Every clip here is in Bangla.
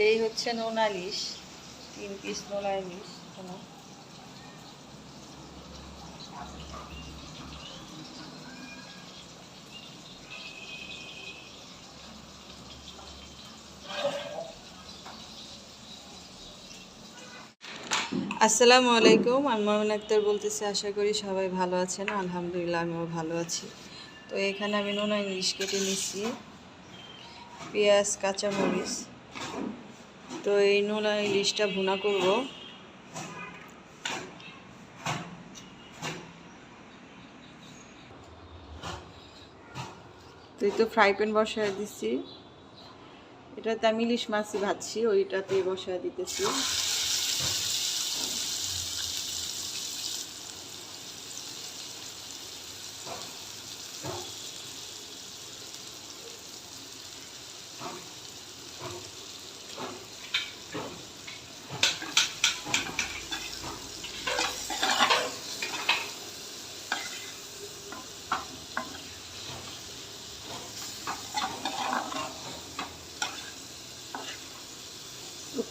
এই হচ্ছে নোনা ইলিশ, তিন পিস নোনা ইলিশ। আসসালামু আলাইকুম, আমি মামুন আক্তার বলতেছি, আশা করি সবাই ভালো আছেন। আলহামদুলিল্লাহ, আমিও ভালো আছি। তো এখানে আমি নোনা ইলিশ কেটে নিচ্ছি। পেঁয়াজ, কাঁচামরিচ তো এই নুন আমি ইলিশটা ভুনা করব। তো এই তো ফ্রাই প্যান বসায় দিচ্ছি এটাতে আমি ইলিশ মাছই ভাজছি ওইটাতে বসায় দিতেছি।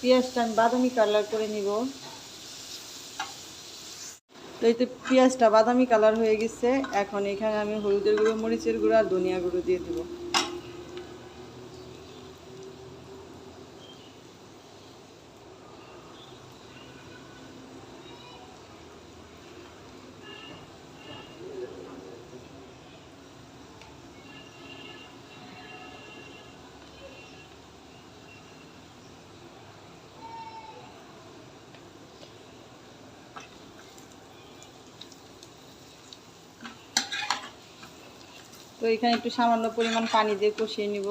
পেঁয়াজটা আমি বাদামি কালার করে নিব। তো এই তো পেঁয়াজটা বাদামি কালার হয়ে গেছে। এখন এখানে আমি হলুদের গুঁড়ো, মরিচের গুঁড়ো আর ধনিয়া গুঁড়ো দিয়ে দেবো। তো এখানে একটু সামান্য পরিমাণ পানি দিয়ে কষিয়ে নিব।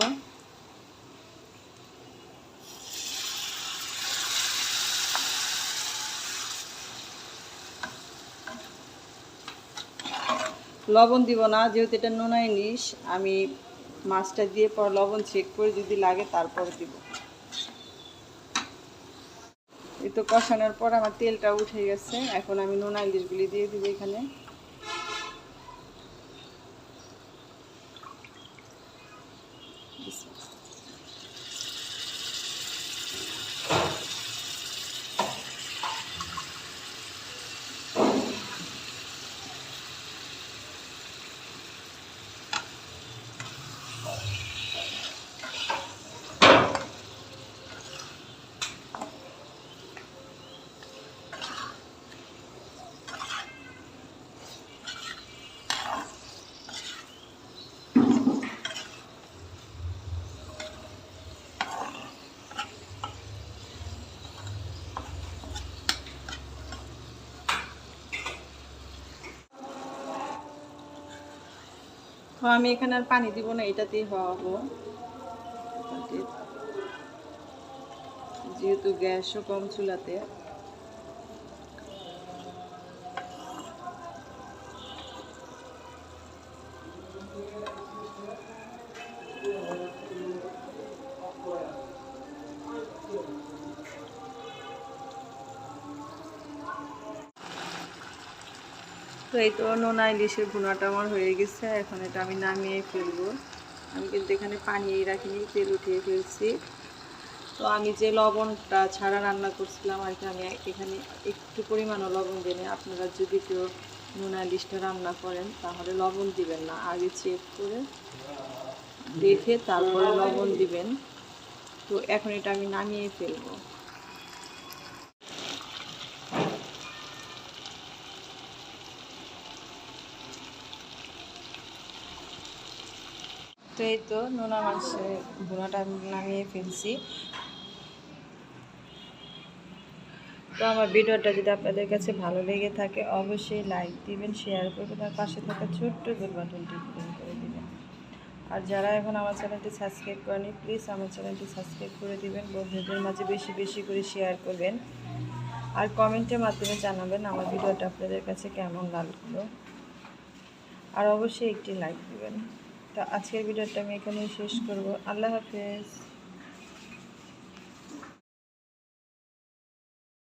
লবণ দিব না, যেহেতু এটা নোনা ইলিশ, আমি মাছটা দিয়ে পর লবণ চেক করে যদি লাগে তারপরে দিব। এই তো কষানোর পর আমার তেলটা উঠে গেছে, এখন আমি নোনা ইলিশগুলি দিয়ে দিব এখানে। তো আমি এখানে আর পানি দিব না এটাতেই হওয়াবো। যেহেতু গ্যাসও কম চুলাতে। তো এই তো নোনা ইলিশের ভুনাটা আমার হয়ে গেছে, এখন এটা আমি নামিয়ে ফেলব। আমি কিন্তু এখানে পানি রাখিনি, তেল উঠিয়ে ফেলছি। তো আমি যে লবণটা ছাড়া রান্না করছিলাম আর কি, আমি এখানে একটু পরিমাণও লবণ দিই আপনারা যদি কেউ নোনা ইলিশটা রান্না করেন, তাহলে লবণ দিবেন না। আগে চেক করে দেখে তারপরে লবণ দিবেন। তো এখন এটা আমি নামিয়ে ফেলব। তো এই তো নোনা মাছের ভুনাটা নামিয়ে ফেলছি। তো আমার ভিডিওটা যদি আপনাদের কাছে ভালো লেগে থাকে, অবশ্যই লাইক দিবেন শেয়ার করবেন, আর পাশে থাকা ছোট্ট বেল বাটনটি ক্লিক করে দিবেন। আর যারা এখন আমার চ্যানেলটি সাবস্ক্রাইব করেনি প্লিজ আমার চ্যানেলটি সাবস্ক্রাইব করে দিবেন, বন্ধুদের মাঝে বেশি বেশি করে শেয়ার করবেন। আর কমেন্টের মাধ্যমে জানাবেন আমার ভিডিওটা আপনাদের কাছে কেমন লাগল। আর অবশ্যই একটি লাইক দিবেন। তো আজকের ভিডিওটা আমি এখানেই শেষ করব। আল্লাহ হাফেজ।